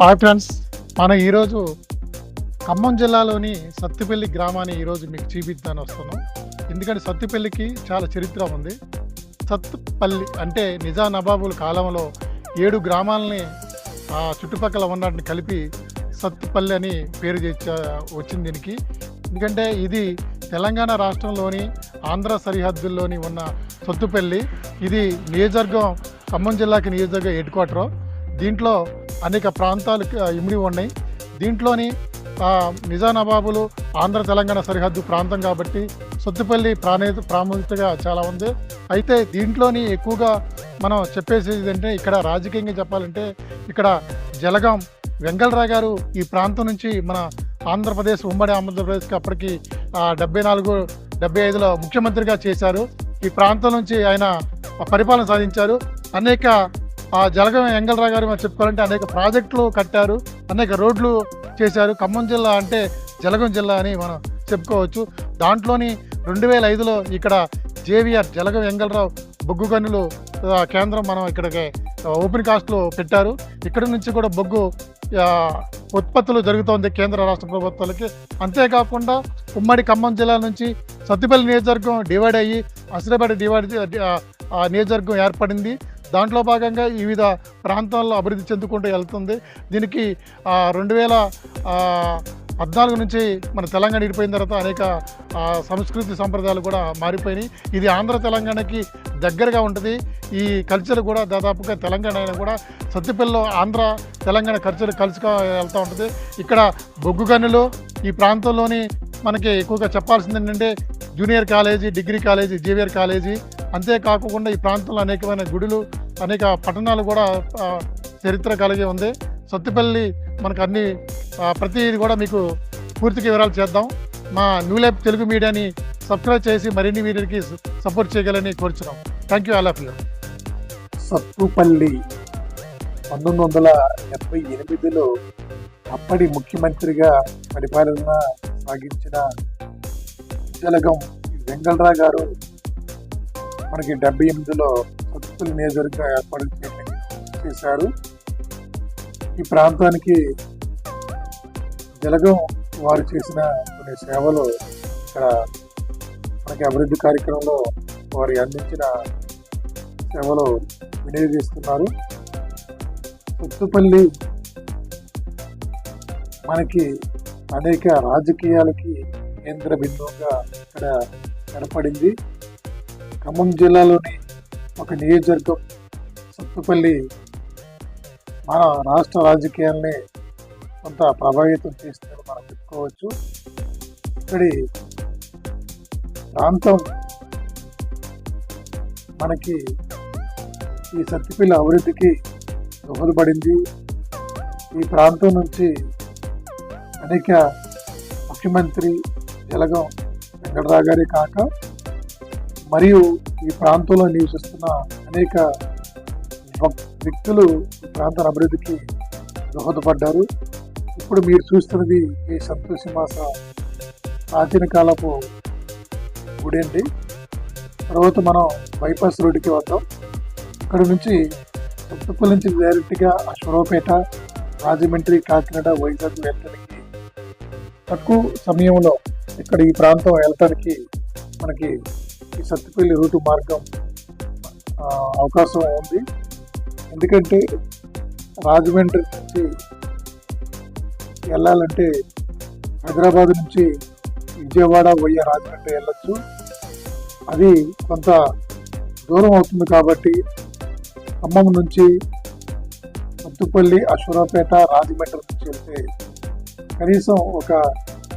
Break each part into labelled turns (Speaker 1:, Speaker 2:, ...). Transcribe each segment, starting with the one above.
Speaker 1: Hi friends మనం ఈరోజు ఖమ్మం జిల్లాలోని సత్తిపల్లి గ్రామాన్ని ఈరోజు మీకు చూపిద్దాని వస్తున్నాం. ఎందుకంటే సత్తిపల్లికి చాలా చరిత్ర ఉంది. సత్తుపల్లి అంటే నిజా నవాబుల కాలంలో ఏడు గ్రామాలని ఆ చుట్టుపక్కల ఉన్నటిని కలిపి సత్తుపల్లి అని పేరు తెచ్చ వచ్చింది దీనికి. ఎందుకంటే ఇది తెలంగాణ రాష్ట్రంలోని ఆంధ్ర సరిహద్దుల్లోని ఉన్న సత్తుపల్లి. ఇది నియోజకవర్గం ఖమ్మం జిల్లాకి నియోజకవర్గం హెడ్ క్వార్టర్. దీంట్లో అనేక ప్రాంతాలు ఇమిడి ఉన్నాయి. దీంట్లోని ఆ, ఆంధ్ర తెలంగాణ సరిహద్దు ప్రాంతం కాబట్టి సొత్తుపల్లి ప్రాణే ప్రాముఖ్యతగా చాలా ఉంది. అయితే దీంట్లోని ఎక్కువగా మనం చెప్పేసి ఏంటంటే ఇక్కడ రాజకీయంగా చెప్పాలంటే ఇక్కడ జలగాం వెంగళరావు గారు ఈ ప్రాంతం నుంచి మన ఆంధ్రప్రదేశ్ ఉమ్మడి ఆంధ్రప్రదేశ్కి అప్పటికి డెబ్బై నాలుగు డెబ్బై ఐదులో ముఖ్యమంత్రిగా చేశారు. ఈ ప్రాంతం నుంచి ఆయన పరిపాలన సాధించారు. అనేక ఆ జలగం ఎంగళరావు గారు మనం చెప్పుకోవాలంటే అనేక ప్రాజెక్టులు కట్టారు అనేక రోడ్లు చేశారు. ఖమ్మం జిల్లా అంటే జలగం జిల్లా అని మనం చెప్పుకోవచ్చు. దాంట్లోని రెండు వేల ఐదులో ఇక్కడ జేవిఆర్ జలగం ఎంగళరావు బొగ్గు గనులు కేంద్రం మనం ఇక్కడికి ఓపెన్ కాస్ట్లో పెట్టారు. ఇక్కడ నుంచి కూడా బొగ్గు ఉత్పత్తులు జరుగుతోంది కేంద్ర రాష్ట్ర ప్రభుత్వాలకి. అంతేకాకుండా ఉమ్మడి ఖమ్మం జిల్లా నుంచి సత్తిపల్లి నియోజకవర్గం డివైడ్ అయ్యి అసిరపేట డివైడ్ ఆ, నియోజకవర్గం ఏర్పడింది. దాంట్లో భాగంగా వివిధ ప్రాంతాల్లో అభివృద్ధి చెందుకుంటూ వెళ్తుంది. దీనికి రెండు వేల పద్నాలుగు నుంచి మన తెలంగాణ విడిపోయిన తర్వాత అనేక సంస్కృతి సంప్రదాయాలు కూడా మారిపోయినాయి. ఇది ఆంధ్ర తెలంగాణకి దగ్గరగా ఉంటుంది. ఈ కల్చర్ కూడా దాదాపుగా తెలంగాణ అయినా కూడా సత్తిపల్లిలో ఆంధ్ర తెలంగాణ కల్చర్ కలుసుగా వెళ్తూ ఉంటుంది. ఇక్కడ బొగ్గు గనులు ఈ ప్రాంతంలోని మనకి ఎక్కువగా చెప్పాల్సింది ఏంటంటే junior college degree college JVR college అంతేకాకుండా ఈ ప్రాంతంలో అనేకమైన గుడులు అనేక పట్టణాలు కూడా చరిత్ర కలిగి ఉంది. సత్తిపల్లి మనకు అన్ని ఆ, ప్రతిది కూడా మీకు పూర్తిగా వివరాలు చేద్దాం. మా న్యూ లైఫ్ తెలుగు మీడియాని సబ్స్క్రైబ్ చేసి మరిన్ని వీడియోకి సపోర్ట్ చేయగలని కోరుచున్నాం. Thank you all of you.
Speaker 2: Sathupalli పంతొమ్మిది వందల డెబ్బై ఎనిమిదిలో అప్పటి ముఖ్యమంత్రిగా పరిపాలన సాగించిన జలగం వెంగళరావు గారు మనకి డెబ్బై ఎనిమిదిలో సత్తుపల్లి నియోజకవర్గంగా ఏర్పాటు చేయడం చేశారు. ఈ ప్రాంతానికి జలగం వారు చేసిన కొన్ని సేవలు ఇక్కడ మనకి అభివృద్ధి కార్యక్రమంలో వారు అందించిన సేవలు వినియోగిస్తున్నారు. కొత్తపల్లి మనకి అనేక రాజకీయాలకి కేంద్ర బిందువుగా ఇక్కడ ఏర్పడింది. ఖమ్మం జిల్లాలోని ఒక నియోజకవర్గం సత్తుపల్లి మన రాష్ట్ర రాజకీయాల్ని కొంత ప్రభావితం చేస్తుందని మనం చెప్పుకోవచ్చు. ఇక్కడి ప్రాంతం మనకి ఈ సత్తిపల్లి అభివృద్ధికి దోహదపడింది. ఈ ప్రాంతం నుంచి అనేక ముఖ్యమంత్రి జలగం వెంకటరావు గారి కాక మరియు ఈ ప్రాంతంలో నివసిస్తున్న అనేక వ్యక్తులు ఈ ప్రాంత అభివృద్ధికి దోహదపడ్డారు. ఇప్పుడు మీరు చూస్తున్నది ఈ సంతోషమాస ప్రాచీన కాలపు గుడి అండి. తర్వాత మనం బైపాస్ రోడ్డుకి వద్దాం. ఇక్కడ నుంచి సత్తుపల్లి నుంచి డైరెక్ట్గా అశ్వరావుపేట రాజమండ్రి కాకినాడ వైజాగ్ వెళ్ళడానికి తక్కువ సమయంలో ఇక్కడ ఈ ప్రాంతం వెళ్ళటానికి మనకి ఈ సత్తుపల్లి రూటు మార్గం అవకాశం ఉంది. ఎందుకంటే రాజమండ్రి నుంచి వెళ్ళాలంటే హైదరాబాద్ నుంచి విజయవాడ వయ్య రాజమండ్రి వెళ్ళొచ్చు. అది కొంత దూరం అవుతుంది కాబట్టి ఖమ్మం నుంచి సత్తుపల్లి అశ్వరాపేట రాజమండ్రి నుంచి వెళ్తే కనీసం ఒక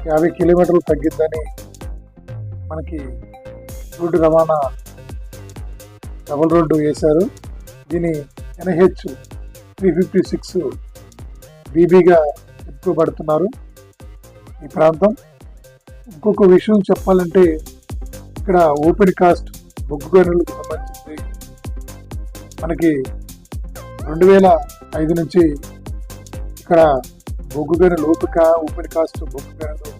Speaker 2: యాభై కిలోమీటర్లు తగ్గిద్దని మనకి రోడ్డు రవాణా డబుల్ రోడ్డు వేశారు. దీని ఎన్హెచ్ త్రీ ఫిఫ్టీ సిక్స్ బీబీగా చెప్పుకోబడుతున్నారు ఈ ప్రాంతం. ఇంకొక విషయం చెప్పాలంటే ఇక్కడ ఓపెన్ కాస్ట్ బొగ్గు గనులకు సంబంధించి మనకి రెండు వేల ఐదు నుంచి ఇక్కడ బొగ్గు గనులు ఓపిక ఓపెన్ కాస్ట్ బొగ్గు గనులు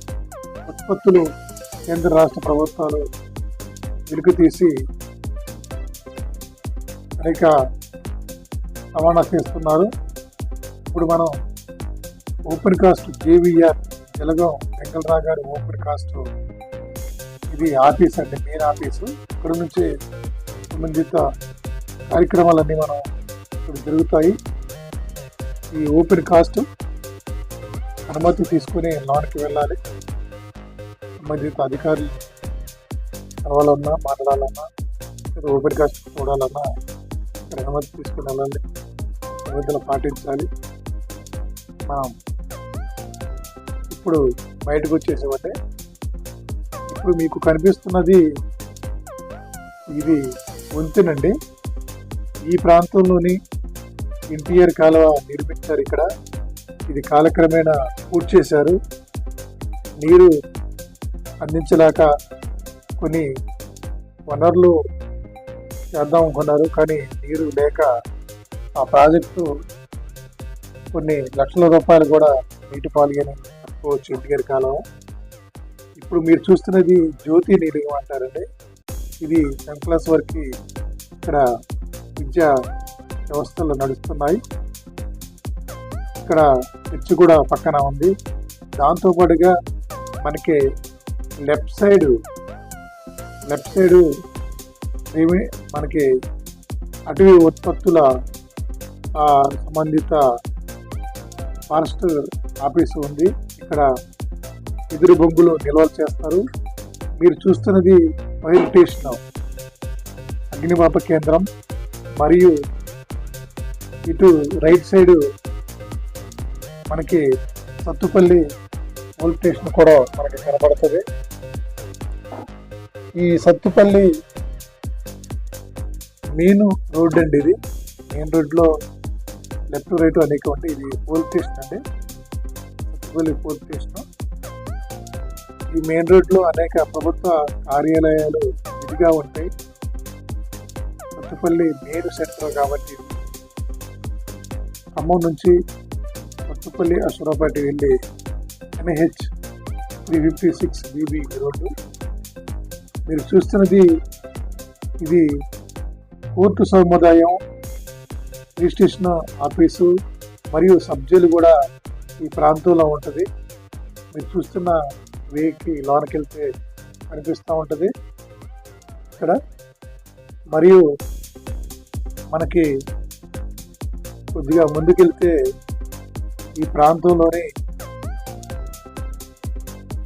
Speaker 2: ఉత్పత్తులు కేంద్ర రాష్ట్ర ప్రభుత్వాలు వెలుగు తీసి అనేక రవాణా చేస్తున్నారు. ఇప్పుడు మనం open cast JVR Jalagam Venkatarao గారి ఓపెన్ కాస్ట్. ఇది ఆఫీస్ అండి మెయిన్ ఆఫీసు. ఇక్కడ నుంచి సంబంధిత కార్యక్రమాలన్నీ మనం ఇక్కడ జరుగుతాయి. ఈ ఓపెన్ కాస్ట్ అనుమతి తీసుకుని లోనికి వెళ్ళాలి. సంబంధిత అధికారులు కలవాలన్నా మాట్లాడాలన్నా లేదా ఓపెన్ చూడాలన్నా ప్రేమ తీసుకుని వెళ్ళాలి పాటించాలి. మనం ఇప్పుడు బయటకు వచ్చేసామంటే ఇప్పుడు మీకు కనిపిస్తున్నది ఇది వంతెనండి. ఈ ప్రాంతంలోని ఎన్టీఆర్ కాలువ నిర్మించారు ఇక్కడ. ఇది కాలక్రమేణా పూర్తి చేశారు. నీరు అందించలేక కొన్ని వనరులు చేద్దాం అనుకున్నారు కానీ నీరు లేక ఆ ప్రాజెక్టు కొన్ని లక్షల రూపాయలు కూడా నీటి పాల్గొని చెప్పుకోవచ్చు ఎన్టీఆర్ కాలం. ఇప్పుడు మీరు చూస్తున్నది జ్యోతి నీలిగం అంటారండి. ఇది టెన్త్ క్లాస్ వరకు ఇక్కడ విద్యా వ్యవస్థలు నడుస్తున్నాయి. ఇక్కడ చర్చి కూడా పక్కన ఉంది. దాంతో పాటుగా మనకి లెఫ్ట్ సైడ్ లెఫ్ట్ సైడ్ మనకి అటవీ ఉత్పత్తుల ఆ, సంబంధిత ఫారెస్ట్ ఆఫీస్ ఉంది. ఇక్కడ ఎదురు బొంగులు నిల్వలు చేస్తారు. మీరు చూస్తున్నది ఫైర్ స్టేషన్. అగ్నిమాప కేంద్రం. మరియు ఇటు రైట్ సైడ్ మనకి సత్తుపల్లి పోలీస్ స్టేషన్ కూడా మనకి కనబడుతుంది. ఈ సత్తుపల్లి మెయిన్ రోడ్ అండి ఇది. మెయిన్ రోడ్లో లెఫ్ట్ రైట్ అనేక ఉంటాయి. ఇది పోలీస్ స్టేషన్ అండి. Sathupalli police station. ఈ మెయిన్ రోడ్లో అనేక ప్రభుత్వ కార్యాలయాలు ఇదిగా ఉంటాయి. సత్తుపల్లి మెయిన్ సెంటర్ కాబట్టి ఖమ్మం నుంచి సత్తుపల్లి అసురాపేట వెళ్ళి NH three fifty six BB road. మీరు చూస్తున్నది ఇది కోర్టు సముదాయం రిజిస్ట్రేషన్ ఆఫీసు మరియు సబ్జీలు కూడా ఈ ప్రాంతంలో ఉంటుంది. మీరు చూస్తున్న వేకి లోనకి వెళ్తే కనిపిస్తూ ఉంటుంది. ఇక్కడ మరియు మనకి కొద్దిగా ముందుకెళ్తే ఈ ప్రాంతంలోని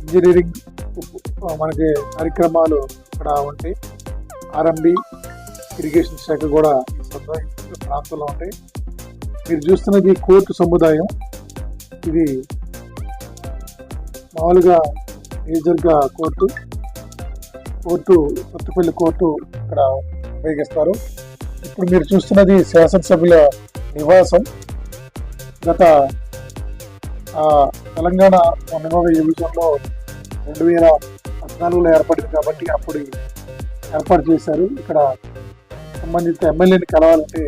Speaker 2: ఇంజనీరింగ్ మనకి కార్యక్రమాలు ఇక్కడ ఉంటాయి. ఆర్ఎంబి ఇరిగేషన్ శాఖ కూడా ప్రాంతంలో ఉంటాయి. మీరు చూస్తున్నది కోర్టు సముదాయం. ఇది మామూలుగా మేజర్గా కోర్టు. కోర్టు కొత్తపల్లి కోర్టు ఇక్కడ ఉపయోగిస్తారు. ఇప్పుడు మీరు చూస్తున్నది శాసనసభ్యుల నివాసం. గత తెలంగాణ మొన్నమొక విభజనలో రెండు వేల పద్నాలుగులో ఏర్పడింది కాబట్టి అప్పుడు ఏర్పాటు చేశారు. ఇక్కడ సంబంధిత ఎమ్మెల్యేని కలవాలంటే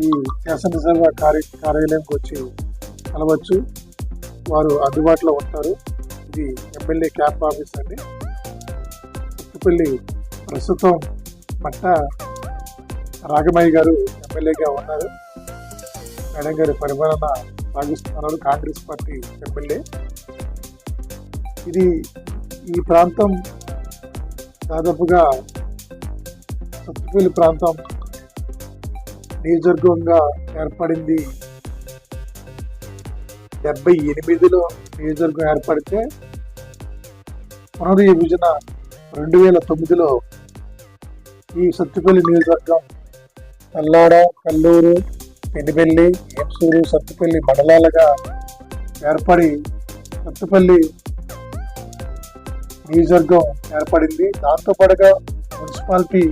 Speaker 2: ఈ శాసనసభ కార్య కార్యాలయంకి వచ్చి కలవచ్చు. వారు అందుబాటులో ఉంటారు. ఇది ఎమ్మెల్యే క్యాంప్ ఆఫీస్ అండి. కొత్తపల్లి ప్రస్తుతం మట్ట రాగమయ్య గారు ఎమ్మెల్యేగా ఉన్నారు. మేడం గారి పరిపాలన సాగిస్తున్నారు. Congress party MLA. ఇది ఈ ప్రాంతం దాదాపుగా సత్తుపల్లి ప్రాంతం నియోజకవర్గంగా ఏర్పడింది. డెబ్బై ఎనిమిదిలో నియోజకవర్గం ఏర్పడితే పునర్విభజన రెండు వేల తొమ్మిదిలో ఈ సత్తుపల్లి నియోజకవర్గం పల్లాడ కల్లూరు పెనిపల్లి ఏమ్సూరు సత్తుపల్లి మండలాలుగా ఏర్పడి సత్తుపల్లి నియోజకవర్గం ఏర్పడింది. దాంతో పాటుగా మున్సిపాలిటీ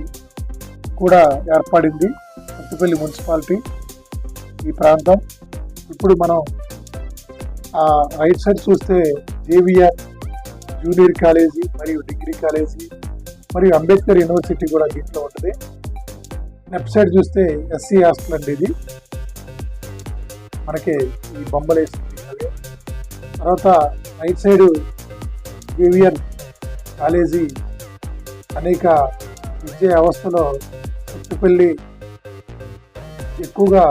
Speaker 2: కూడా ఏర్పడింది. సత్తుపల్లి మున్సిపాలిటీ ఈ ప్రాంతం. ఇప్పుడు మనం ఆ రైట్ సైడ్ చూస్తే జేవిఆర్ జూనియర్ కాలేజీ మరియు డిగ్రీ కాలేజీ మరియు అంబేద్కర్ యూనివర్సిటీ కూడా దీంట్లో ఉంటుంది. లెఫ్ట్ సైడ్ చూస్తే ఎస్సీ హాస్టల్ అండి ఇది. మనకి ఈ బొమ్మలు వేసింది తర్వాత రైట్ సైడ్ జేవిఆర్ కాలేజీ అనేక విద్యా వ్యవస్థలో చుట్టుపల్లి ఎక్కువగా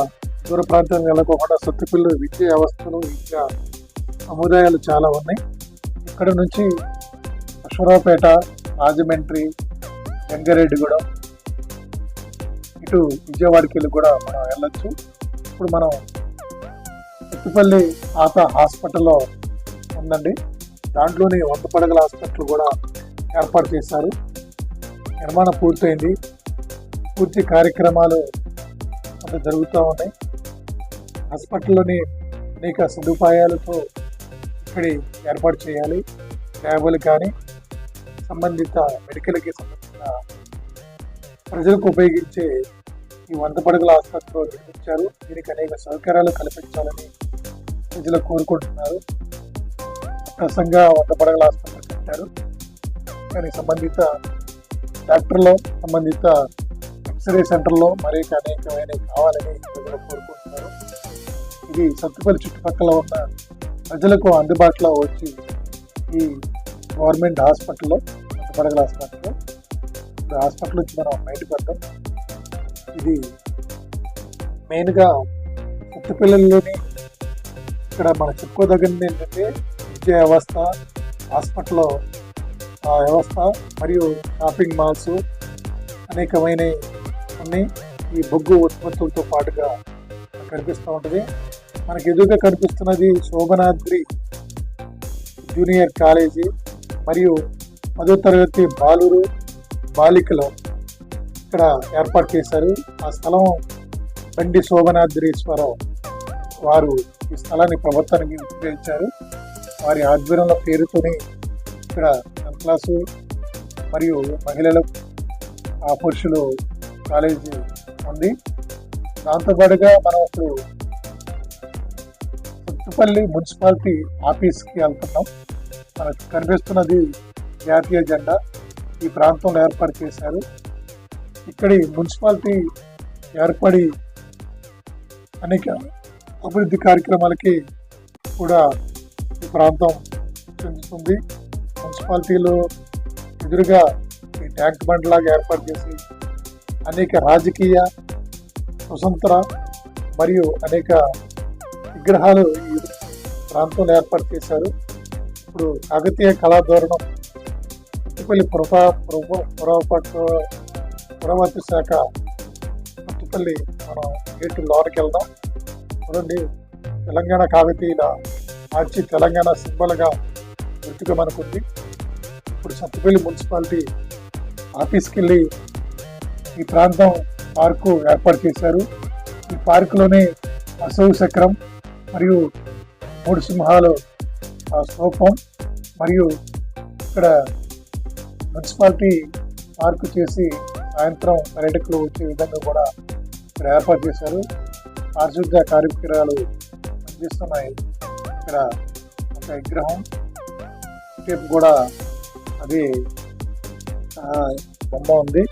Speaker 2: దూర ప్రాంతానికి వెళ్ళకోకుండా సత్తుపిల్లి విద్యా వ్యవస్థలు విద్యా సముదాయాలు చాలా ఉన్నాయి. ఇక్కడ నుంచి అశ్వరావుపేట రాజమండ్రి జంగారెడ్డిగూడెం ఇటు విజయవాడకి వెళ్ళి కూడా మనం వెళ్ళొచ్చు. ఇప్పుడు మనం సత్తుపల్లి ఆత హాస్పిటల్లో ఉందండి. దాంట్లోని వంద పడగల హాస్పిటల్ కూడా ఏర్పాటు చేశారు. నిర్మాణం పూర్తయింది. పూర్తి కార్యక్రమాలు అంటే జరుగుతూ ఉన్నాయి. హాస్పిటల్లోని అనేక సదుపాయాలతో ఇక్కడి ఏర్పాటు చేయాలి. ల్యాబులు కానీ సంబంధిత మెడికల్కి సంబంధించిన ప్రజలకు ఉపయోగించే ఈ వంద పడగల ఆసుపత్రిలో నిర్మించారు. దీనికి అనేక సౌకర్యాలు కల్పించాలని ప్రజలు కోరుకుంటున్నారు. ప్రసంగా వంద పడగల ఆసుపత్రి కట్టారు. కానీ సంబంధిత డాక్టర్లు సంబంధిత ఎక్స్రే సెంటర్లో మరీ అనేకమైన కావాలని ప్రజలు కోరుకుంటున్నారు. ఇది సత్తుపల్లి చుట్టుపక్కల ఉన్న ప్రజలకు అందుబాటులో వచ్చి ఈ గవర్నమెంట్ హాస్పిటల్లో పడగల హాస్పిటల్లో ఈ హాస్పిటల్ నుంచి మనం బయటకు వద్దాం ఇది మెయిన్గా సత్తుపల్లిలోని ఇక్కడ మనం చెప్పుకోదగినది ఏంటంటే విద్యా వ్యవస్థ హాస్పిటల్లో వ్యవస్థ మరియు షాపింగ్ మాల్స్ అనేకమైన ఉన్నాయి. ఈ బొగ్గు ఉత్పత్తులతో పాటుగా కనిపిస్తూ ఉంటుంది. మనకి ఎదురుగా కనిపిస్తున్నది శోభనాద్రి జూనియర్ కాలేజీ మరియు పదో తరగతి బాలురు బాలికలు ఇక్కడ ఏర్పాటు చేశారు. ఆ స్థలం బండి శోభనాద్రీశ్వరరావు వారు ఈ స్థలాన్ని ప్రభుత్వానికి ఉపయోగించారు. వారి ఆధ్వర్యంలో పేరుతోనే ఇక్కడ క్లాసు మరియు మహిళలు ఆ పురుషులు కాలేజీ ఉంది. దాంతోపాటుగా మనం ఇప్పుడు పుట్టుపల్లి మున్సిపాలిటీ ఆఫీస్కి వెళ్తున్నాం. మనకు కనిపిస్తున్నది జాతీయ జెండా. ఈ ప్రాంతంలో ఏర్పాటు చేశారు. ఇక్కడి మున్సిపాలిటీ ఏర్పడి అనేక అభివృద్ధి కార్యక్రమాలకి కూడా ఈ ప్రాంతం చెందుతుంది. మున్సిపాలిటీలు ఎదురుగా ఈ ట్యాంక్ బండ్ లాగా ఏర్పాటు చేసి అనేక రాజకీయ స్వతంత్ర మరియు అనేక విగ్రహాలు ఈ ప్రాంతంలో ఏర్పాటు చేశారు. ఇప్పుడు కాకతీయ కళాధోరణం కొత్తపల్లి పురపా పురపట్ పురవతి శాఖ కొత్తపల్లి మనం గేటు లోనికి వెళ్దాం. చూడండి తెలంగాణ కాకతీయుల ఆర్చి తెలంగాణ సింబల్గా గుర్తుగా మనకుంది. సత్తుపల్లి మున్సిపాలిటీ ఆఫీస్కి వెళ్ళి ఈ ప్రాంతం పార్కు ఏర్పాటు చేశారు. ఈ పార్కులోనే అశోక చక్రం మరియు మూడు సింహాలు ఆ స్తూపం మరియు ఇక్కడ మున్సిపాలిటీ పార్కు చేసి సాయంత్రం పర్యాటకులు వచ్చే విధంగా కూడా ఇక్కడ ఏర్పాటు చేశారు. పారిశుద్ధ్య కార్యక్రమాలు అందిస్తున్నాయి ఇక్కడ ఒక విగ్రహం రేపు కూడా అది ఆ, బొమ్మ ఉంది.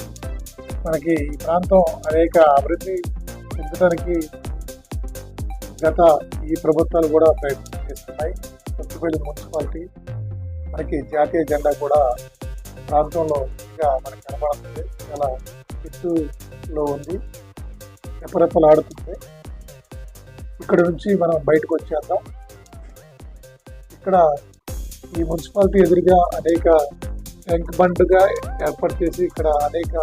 Speaker 2: మనకి ఈ ప్రాంతం అనేక అభివృద్ధి చెందడానికి గత ఈ ప్రభుత్వాలు కూడా ప్రయత్నం చేస్తున్నాయి కొత్తపల్లి మున్సిపాలిటీ మనకి జాతీయ జెండా కూడా ప్రాంతంలో ఇంకా మనకి కనబడుతుంది. చాలా ఎత్తులో ఉంది. రెపరెపలాడుతుంది ఇక్కడ నుంచి మనం బయటకు వచ్చేద్దాం. ఇక్కడ ఈ మున్సిపాలిటీ ఎదురుగా అనేక ట్యాంక్ బండ్గా ఏర్పాటు చేసి ఇక్కడ అనేక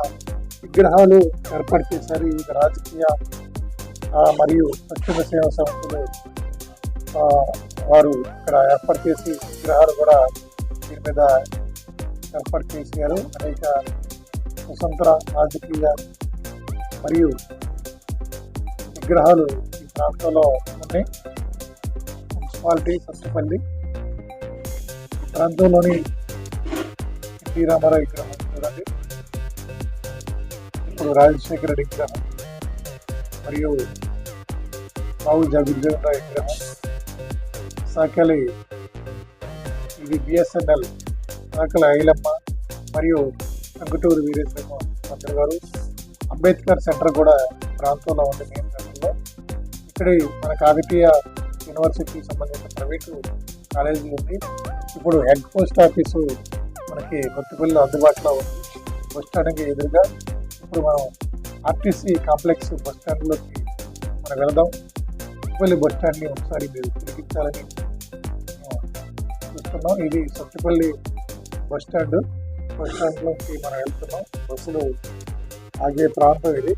Speaker 2: విగ్రహాలు ఏర్పాటు చేశారు వివిధ రాజకీయ ఆ, మరియు స్వచ్ఛంద సేవా సంస్థలు. ఆ, వారు ఇక్కడ ఏర్పాటు చేసి విగ్రహాలు కూడా దీని మీద ఏర్పాటు చేశారు. అనేక స్వతంత్ర రాజకీయ మరియు విగ్రహాలు ఈ ప్రాంతంలో ఉన్నాయి. మున్సిపాలిటీ సత్తుపల్లి ఈ ప్రాంతంలోని ఎన్టీ రామారావు విగ్రహం చూడండి ఇప్పుడు రాజశేఖర రెడ్డి విగ్రహం మరియు బాబు జగజ్జనరావు విగ్రహం సాకలి ఇది బిఎస్ఎన్ఎల్ సాకలి ఐలమ్మ మరియు టంగుటూరు వీరేశ్వర మంత్రి గారు. అంబేద్కర్ సెంటర్ కూడా ప్రాంతంలో ఉంది మెయిన్ సెంటర్లో. ఇక్కడ మన కాకతీయ యూనివర్సిటీకి సంబంధించిన ప్రైవేటు కాలేజీ ఉంది ఇప్పుడు హెడ్ పోస్ట్ ఆఫీసు మనకి కొత్తపల్లిలో అందుబాటులో ఉంది. బస్ స్టాండ్కి ఎదురుగా ఇప్పుడు మనం ఆర్టీసీ కాంప్లెక్స్ బస్ స్టాండ్లోకి మనం వెళదాం. కొత్తపల్లి బస్ స్టాండ్ని ఒకసారి మీరు తిరిగించాలని చూస్తున్నాం. ఇది సత్తుపల్లి బస్ స్టాండ్. బస్ స్టాండ్లోకి మనం వెళ్తున్నాం. బస్సులు ఆగే ప్రాంతం ఇది.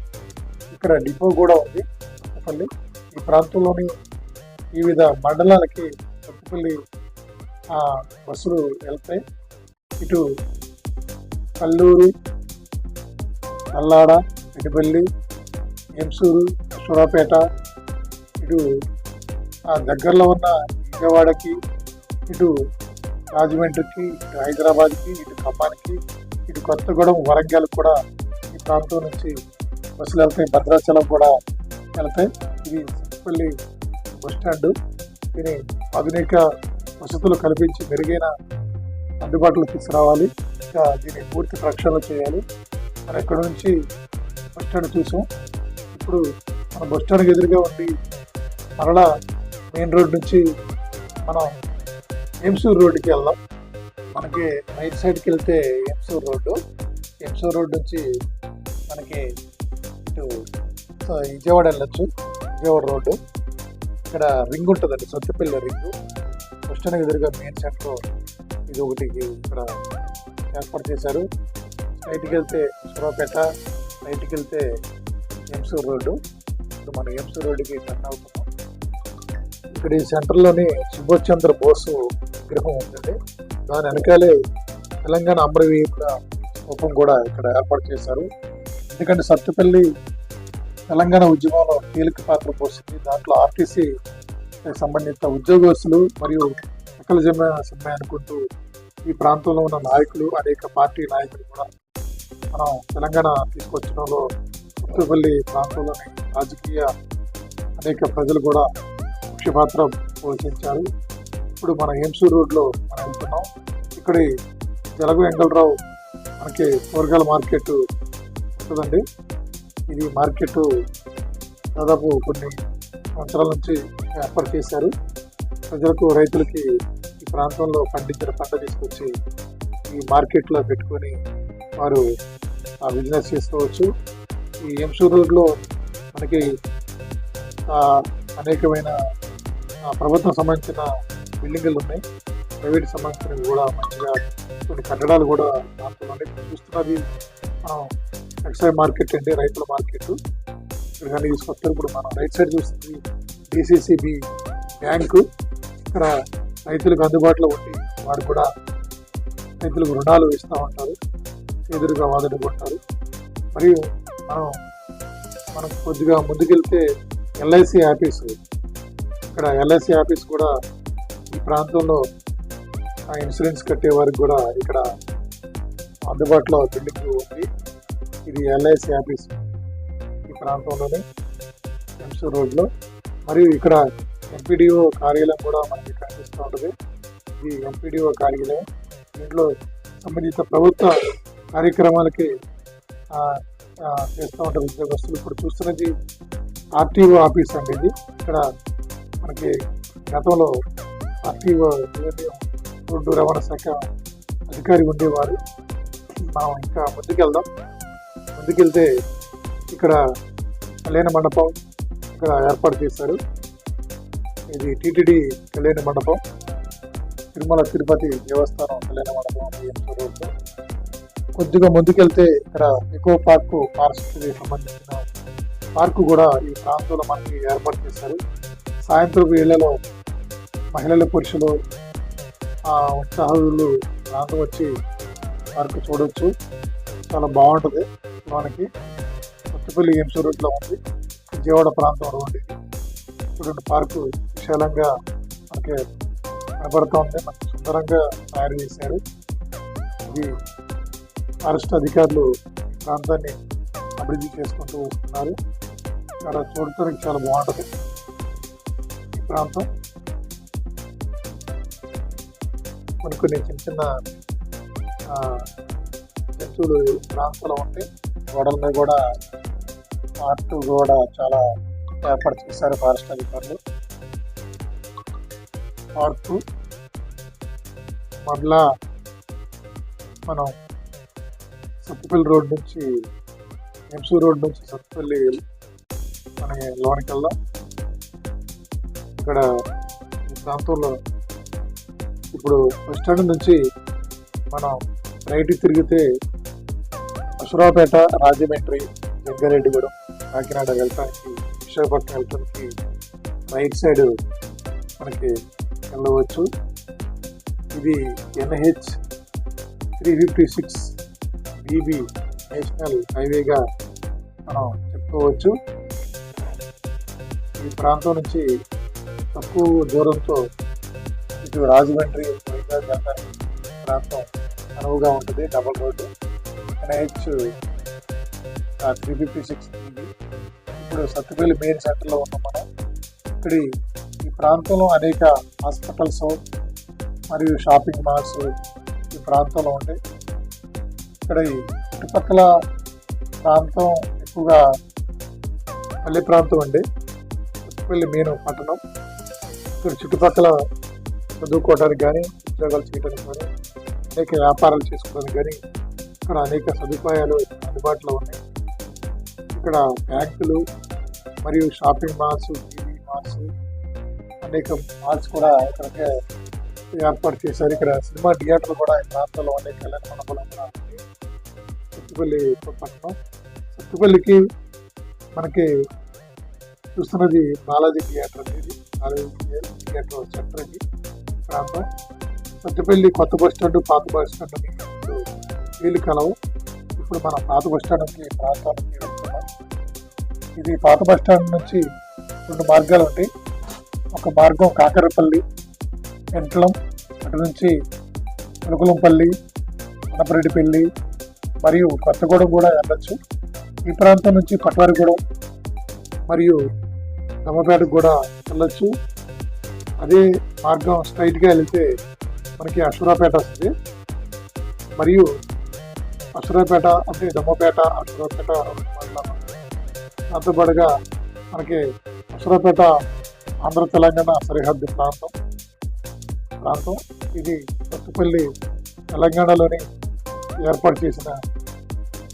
Speaker 2: ఇక్కడ డిపో కూడా ఉంది. కొత్తపల్లి ఈ ప్రాంతంలోని వివిధ మండలాలకి కొత్తపల్లి ఆ, బస్సులు వెళ్తాయి. ఇటు కల్లూరు నల్లాడ ఇటుపల్లి ఎంసూరు సూరాపేట ఇటు ఆ దగ్గరలో ఉన్న విజయవాడకి ఇటు రాజమండ్రికి ఇటు హైదరాబాద్కి ఇటు ఖమ్మానికి ఇటు కొత్తగూడెం వరంగల్ కూడా ఈ ప్రాంతం నుంచి బస్సులు వెళ్తాయి. భద్రాచలం కూడా వెళ్తాయి. ఇది సత్తుపల్లి బస్ స్టాండ్ దీని ఆధునిక వసతులు కల్పించి మెరుగైన అందుబాటులో తీసుకురావాలి. ఇంకా దీన్ని పూర్తి ప్రక్షాళన చేయాలి. మనం ఇక్కడ నుంచి బస్ స్టాండ్ చూసాం. ఇప్పుడు మన బస్ స్టాండ్కి ఎదురుగా ఉండి మరలా మెయిన్ రోడ్ నుంచి మనం ఎంసూర్ రోడ్డుకి వెళ్దాం. మనకి రైట్ సైడ్కి వెళ్తే ఎంసూర్ రోడ్డు. ఎంసూర్ రోడ్ నుంచి మనకి ఇటు విజయవాడ వెళ్ళచ్చు. విజయవాడ రోడ్డు. ఇక్కడ రింగ్ ఉంటుందండి సొంతపల్లి రింగు. బస్ ఎదురుగా మెయిన్ సెంటర్ ఇది ఒకటి ఇక్కడ ఏర్పాటు చేశారు. రైట్కి వెళ్తే సురాపేట రైట్కి వెళ్తే ఎంసూర్ రోడ్డు. ఇప్పుడు మనం ఎంసూర్ రోడ్డుకి టర్న్ అవుతున్నాం. ఇక్కడ ఈ సెంటర్లోని సుభాష్ చంద్ర బోసు విగ్రహం ఉంటుంది దాని వెనకాలే తెలంగాణ అమరవీరుల రూపం కూడా ఇక్కడ ఏర్పాటు చేశారు. ఎందుకంటే సత్తుపల్లి తెలంగాణ ఉద్యమంలో కీలక పాత్ర పోసింది దాంట్లో ఆర్టీసీ సంబంధిత ఉద్యోగస్తులు మరియు సకల జమ సమ్మె అనుకుంటూ ఈ ప్రాంతంలో ఉన్న నాయకులు అనేక పార్టీ నాయకులు కూడా మనం తెలంగాణ తీసుకొచ్చడంలో సత్తుపల్లి ప్రాంతంలోని రాజకీయ అనేక ప్రజలు కూడా ముఖ్య పాత్ర పోషించారు. ఇప్పుడు మన ఎంసూర్ రోడ్లో మనం వెళ్తున్నాం. ఇక్కడి జలగు వెంకటరావు మనకి కూరగాయల మార్కెట్ ఉంటుందండి. ఇది మార్కెట్ దాదాపు కొన్ని సంవత్సరాల నుంచి ఏర్పాటు చేశారు. ప్రజలకు రైతులకి ఈ ప్రాంతంలో పండించిన పంట తీసుకొచ్చి ఈ మార్కెట్లో పెట్టుకొని వారు ఆ బిజినెస్ చేసుకోవచ్చు. ఈ ఎంసూర్ రోడ్లో మనకి ఆ, అనేకమైన ఆ, ప్రభుత్వం సంబంధించిన బిల్డింగులు ఉన్నాయి. ప్రైవేట్ సంబంధించినవి కూడా మంచిగా కొన్ని కట్టడాలు కూడా దాంట్లో చూస్తున్నది మనం వ్యవసాయ మార్కెట్ అండి రైతుల మార్కెట్. ఇక్కడ కానీ తీసుకొస్తారు ఇప్పుడు మనం రైట్ సైడ్ చూస్తుంది డిసిసిబి బ్యాంకు ఇక్కడ రైతులకు అందుబాటులో ఉండి వారు కూడా రైతులకు రుణాలు ఇస్తూ ఉంటారు. ఎదురుగా వాదన కొట్టారు మరియు మనం మనం కొద్దిగా ముందుకెళ్తే ఎల్ఐసి ఆఫీసు. ఇక్కడ ఎల్ఐసి ఆఫీస్ కూడా ఈ ప్రాంతంలో ఆ ఇన్సూరెన్స్ కట్టే వారికి కూడా ఇక్కడ అందుబాటులో బిల్డింగ్ ఉంది. ఇది ఎల్ఐసి ఆఫీస్ ఈ ప్రాంతంలోనే ఎంసూర్ రోడ్లో. మరియు ఇక్కడ ఎంపీడీఓ కార్యాలయం కూడా మనకి కనిపిస్తూ ఉంటుంది. ఇది ఎంపీడీఓ కార్యాలయం దీంట్లో సంబంధిత ప్రభుత్వ కార్యక్రమాలకి చేస్తూ ఉంటారు ఉద్యోగస్తులు ఇప్పుడు చూస్తున్నది ఆర్టీఓ ఆఫీస్ అండి ఇది. ఇక్కడ మనకి గతంలో ఆర్టీఓ రోడ్డు రవాణా శాఖ అధికారి ఉండేవారు. మనం ఇంకా ముందుకెళ్దాం. ముందుకెళ్తే ఇక్కడ కళ్యాణ మండపం ఏర్పాటు చేశారు. ఇది టిటిడి కళ్యాణ మండపం. తిరుమల తిరుపతి దేవస్థానం కళ్యాణ మండపం ఈ ఎంసీ కొద్దిగా ముందుకెళ్తే ఇక్కడ ఎకో పార్కు పార్క్కి సంబంధించిన పార్కు కూడా ఈ ప్రాంతంలో మనకి ఏర్పాటు చేశారు. సాయంత్రం వేళలో మహిళల పురుషులు ఆ ఉత్సాహులు ప్రాంతం వచ్చి పార్కు చూడొచ్చు. చాలా బాగుంటుంది మనకి. కొత్తపల్లి ఏం రోడ్లో ఉంది. విజయవాడ ప్రాంతం ఉంది చూడండి పార్కు విశాలంగా మనకి కనబడుతూ ఉంది. మనకి సుందరంగా తయారు చేశారు. ఇది ఫారెస్ట్ అధికారులు ప్రాంతాన్ని అభివృద్ధి చేసుకుంటూ వస్తున్నారు ఇక్కడ చూడటానికి చాలా బాగుంటుంది ఈ ప్రాంతం. కొన్ని కొన్ని చిన్న చిన్న ఆ, జంతువులు ప్రాంతంలో ఉంటాయి గోడల మీద కూడా ఆర్ట్ కూడా చాలా ఏర్పాటు చేశారు ఫారెస్ట్ అధికారులు. పార్కు మరలా మనం సత్తుపల్లి రోడ్ నుంచి ఎంసూ రోడ్ నుంచి సత్తుపల్లి మన లోనికి వెళ్దాం. ఇక్కడ ఈ ప్రాంతంలో ఇప్పుడు బస్ స్టాండ్ నుంచి మనం రైట్ తిరిగితే అసురాపేట రాజమండ్రి జంగారెడ్డిగూడెం కాకినాడ వెళ్ళటానికి విశాఖపట్నం వెళ్ళటానికి రైట్ సైడ్ మనకి వెళ్ళవచ్చు. ఇది NH three fifty six BB national హైవేగా మనం చెప్పుకోవచ్చు. ఈ ప్రాంతం నుంచి తక్కువ దూరంతో ఇటు రాజమండ్రి వైజాగ్ వెళ్ళడానికి ప్రాంతం అనువుగా ఉంటుంది double road. NH three fifty six ఇప్పుడు సత్తుపల్లి మెయిన్ సెంటర్లో ఉన్నాం మనం. ఇక్కడ ఈ ప్రాంతంలో అనేక హాస్పిటల్స్ మరియు షాపింగ్ మాల్స్ ఈ ప్రాంతంలో ఉంటాయి. ఇక్కడ ఈ చుట్టుపక్కల ప్రాంతం ఎక్కువగా పల్లె ప్రాంతం అండి. సత్తుపల్లి మెయిన్ పట్టణం. ఇక్కడ చుట్టుపక్కల చదువుకోవడానికి కానీ ఉద్యోగాలు చేయడానికి కానీ అనేక వ్యాపారాలు చేసుకోవడానికి కానీ ఇక్కడ అనేక సదుపాయాలు అందుబాటులో ఉన్నాయి. ఇక్కడ బ్యాంకులు మరియు షాపింగ్ మాల్స్ టీవీ మాల్స్ అనేక మాల్స్ కూడా ఇక్కడ ఏర్పాటు చేశారు. ఇక్కడ సినిమా థియేటర్లు కూడా ఈ ప్రాంతంలో ఉన్నాయి కళ్యాణ మండపంలో ఉన్నాయి. సత్తుపల్లి పట్టణం సత్తుపల్లికి మనకి చూస్తున్నది బాలాజీ థియేటర్ అనేది. బాలాజీ థియేటర్ సెంటర్ ఇది ప్రాంతం. సత్తుపల్లి కొత్త బస్ స్టాండ్ పాత బస్ స్టాండ్ అని వీలు కలవు. ఇప్పుడు మన పాత బస్ స్టాండ్ ప్రాంతానికి ఇది పాత బస్ స్టాండ్ నుంచి రెండు మార్గాలు ఉంటాయి. ఒక మార్గం కాకరపల్లి ఎంట్లం అటు నుంచి అనుకులంపల్లి అనపరెడ్డిపల్లి మరియు కొత్తగూడెం కూడా వెళ్ళొచ్చు. ఈ ప్రాంతం నుంచి పట్వారిగూడెం మరియు దమ్మపేటకు కూడా వెళ్ళొచ్చు. అదే మార్గం స్ట్రైట్గా వెళ్తే మనకి అశ్వరాపేట వస్తుంది. మరియు అశ్వరాపేట అంటే దమ్మపేట అశ్వరాపేట మండలం మనకి అశ్వరాపేట ఆంధ్ర తెలంగాణ సరిహద్దు ప్రాంతం. ప్రాంతం. ఇది సత్తుపల్లి తెలంగాణలోని ఏర్పాటు చేసిన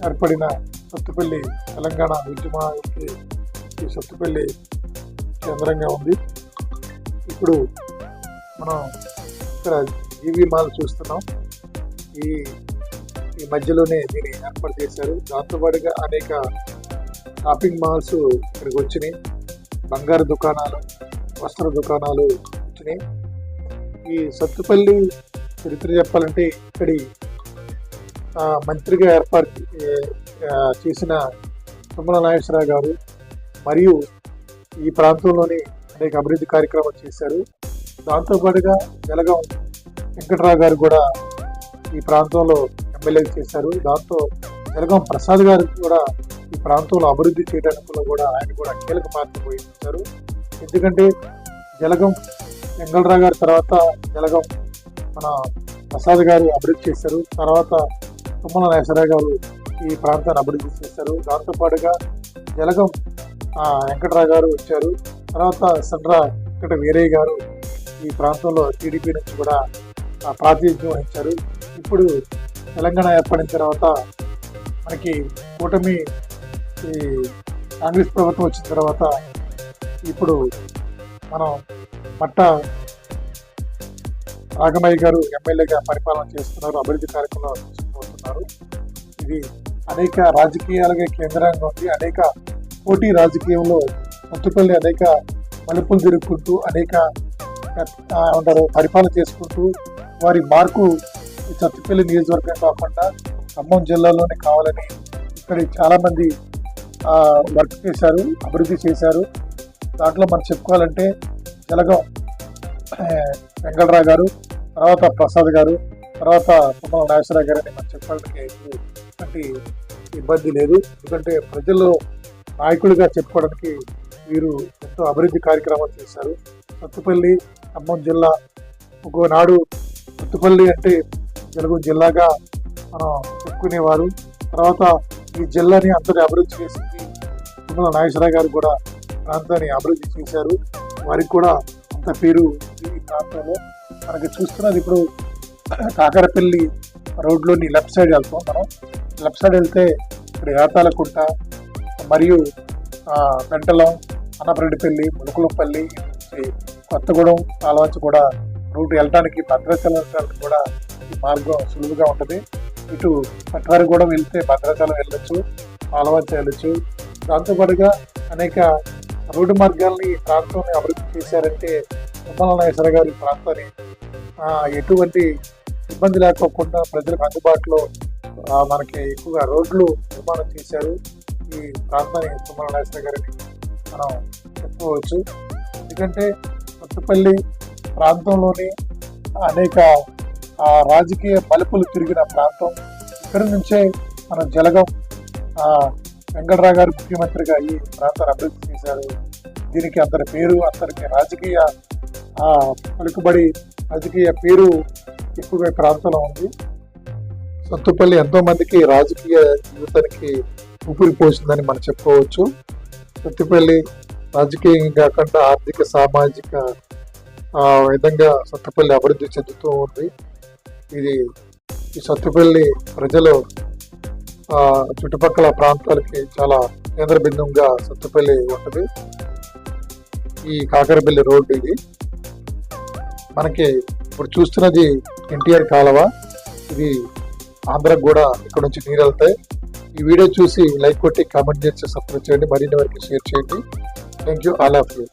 Speaker 2: ఏర్పడిన సత్తుపల్లి తెలంగాణ ఉద్యమానికి ఈ సత్తుపల్లి కేంద్రంగా ఉంది. ఇప్పుడు మనం ఇక్కడ జీవీ మాల్ చూస్తున్నాం. ఈ ఈ మధ్యలోనే దీన్ని ఏర్పాటు చేశారు. దాంతోపాటుగా అనేక షాపింగ్ మాల్స్ ఇక్కడికి వచ్చినాయి. బంగారు దుకాణాలు వస్త్ర దుకాణాలు వచ్చినాయి. ఈ సత్తుపల్లి చరిత్ర చెప్పాలంటే ఇక్కడి మంత్రిగా ఏర్పాటు చేసిన తుమ్మల నాగేశ్వరరావు గారు మరియు ఈ ప్రాంతంలోని అనేక అభివృద్ధి కార్యక్రమాలు చేశారు. దాంతో పాటుగా జలగం వెంకటరావు గారు కూడా ఈ ప్రాంతంలో ఎమ్మెల్యే చేశారు. దాంతో జలగం ప్రసాద్ గారు కూడా ఈ ప్రాంతంలో అభివృద్ధి చేయడానికి కూడా ఆయన కూడా కీలక పాత్ర వహించారు ఎందుకంటే జలగం వెంగళరావు గారి తర్వాత జలగం మన ప్రసాద్ గారు అభివృద్ధి చేశారు. తర్వాత తుమ్మల నాగేశ్వరరావు గారు ఈ ప్రాంతాన్ని అభివృద్ధి చేశారు. దాంతోపాటుగా జలగం వెంకటరావు గారు వచ్చారు. తర్వాత సండ్ర వెంకట వీరయ్య గారు ఈ ప్రాంతంలో టీడీపీ నుంచి కూడా ప్రాతినిధ్యం వహించారు. ఇప్పుడు తెలంగాణ ఏర్పడిన తర్వాత మనకి కూటమి ఈ కాంగ్రెస్ ప్రభుత్వం వచ్చిన తర్వాత ఇప్పుడు మనం పట్ట రాగమయ్య గారు ఎమ్మెల్యేగా పరిపాలన చేస్తున్నారు అభివృద్ధి కార్యక్రమాలు తీసుకుపోతున్నారు ఇది అనేక రాజకీయాలుగా కేంద్రంగా ఉంది. అనేక పోటీ రాజకీయంలో సొంతపల్లి అనేక మలుపులు తిరుగుకుంటూ అనేక ఉంటారు పరిపాలన చేసుకుంటూ వారి మార్కు చత్తిపల్లి నియోజకవర్గం కాకుండా ఖమ్మం జిల్లాలోనే కావాలని ఇక్కడ చాలామంది వర్క్ చేశారు అభివృద్ధి చేశారు. దాంట్లో మనం చెప్పుకోవాలంటే జలగం వెంకటరావు గారు తర్వాత ప్రసాద్ గారు తర్వాత తుమ్మల నాగేశ్వరరావు గారు అని మనం చెప్పడానికి ఎటువంటి ఇబ్బంది లేదు. ఎందుకంటే ప్రజల్లో నాయకుడిగా చెప్పుకోవడానికి వీరు ఎంతో అభివృద్ధి కార్యక్రమాలు చేశారు. సత్తుపల్లి ఖమ్మం జిల్లా ఒకనాడు సత్తుపల్లి అంటే తెలుగు జిల్లాగా మనం చెప్పుకునేవారు. తర్వాత ఈ జిల్లాని అందరి అభివృద్ధి చేసింది తుమ్మల నాగేశ్వరరావు గారు కూడా ప్రాంతాన్ని అభివృద్ధి చేశారు. వారికి కూడా అంత పేరు ఈ ప్రాంతంలో. మనకి చూస్తున్నది ఇప్పుడు కాకరపల్లి రోడ్లోని లెఫ్ట్ సైడ్ వెళ్తాం మనం. లెఫ్ట్ సైడ్ వెళ్తే ఇక్కడ యాతాలకుంట మరియు పెంటలం అన్నపరెడ్డిపల్లి ములుకులపల్లి కొత్తగూడెం కాలవచ్చు కూడా రూట్ వెళ్ళడానికి భద్రాచలం వెళ్ళడానికి కూడా ఈ మార్గం సులువుగా ఉంటుంది. ఇటు పట్వారి కూడా వెళ్తే భద్రాచలం వెళ్ళొచ్చు పాలవంచ వెళ్ళొచ్చు దాంతోపాటుగా అనేక రోడ్డు మార్గాల్ని ఈ ప్రాంతాన్ని అభివృద్ధి చేశారంటే తుమ్మల నాగేశ్వర గారు ఈ ప్రాంతాన్ని ఎటువంటి ఇబ్బంది లేకోకుండా ప్రజలకు అందుబాటులో మనకి ఎక్కువగా రోడ్లు నిర్మాణం చేశారు. ఈ ప్రాంతాన్ని తుమ్మల నాగేశ్వర గారిని మనం చెప్పుకోవచ్చు. ఎందుకంటే కొత్తపల్లి ప్రాంతంలోని అనేక ఆ, రాజకీయ మలుపులు తిరిగిన ప్రాంతం ఇక్కడి నుంచే మన జలగం ఆ, వెంకటరావు గారు ముఖ్యమంత్రిగా ఈ ప్రాంతాన్ని అభివృద్ధి చేశారు. దీనికి అందరి పేరు అందరికి రాజకీయ ఆ, పలుకుబడి రాజకీయ పేరు ఎక్కువగా ప్రాంతంలో ఉంది. సత్తుపల్లి ఎంతో మందికి రాజకీయ జీవితానికి ఊపిరి పోసిందని మనం చెప్పుకోవచ్చు. సత్తుపల్లి రాజకీయం కాకుండా ఆర్థిక సామాజిక విధంగా సత్తుపల్లి అభివృద్ధి చెందుతూ ఉంది. ఇది ఈ సత్తుపల్లి ప్రజలు ఆ, చుట్టుపక్కల ప్రాంతాలకి చాలా కేంద్ర బిందువుగా సత్తుపల్లి ఉంటుంది ఈ కాకరపల్లి రోడ్డు ఇది. మనకి ఇప్పుడు చూస్తున్నది ఎన్టీఆర్ కాలువ. ఇది ఆంధ్రకు కూడా ఇక్కడ నుంచి నీరు వెళ్తాయి. ఈ వీడియో చూసి లైక్ కొట్టి కామెంట్ చేసి సబ్స్క్రైబ్ చేయండి. మరిన్ని వరకు షేర్ చేయండి. Thank you all of you.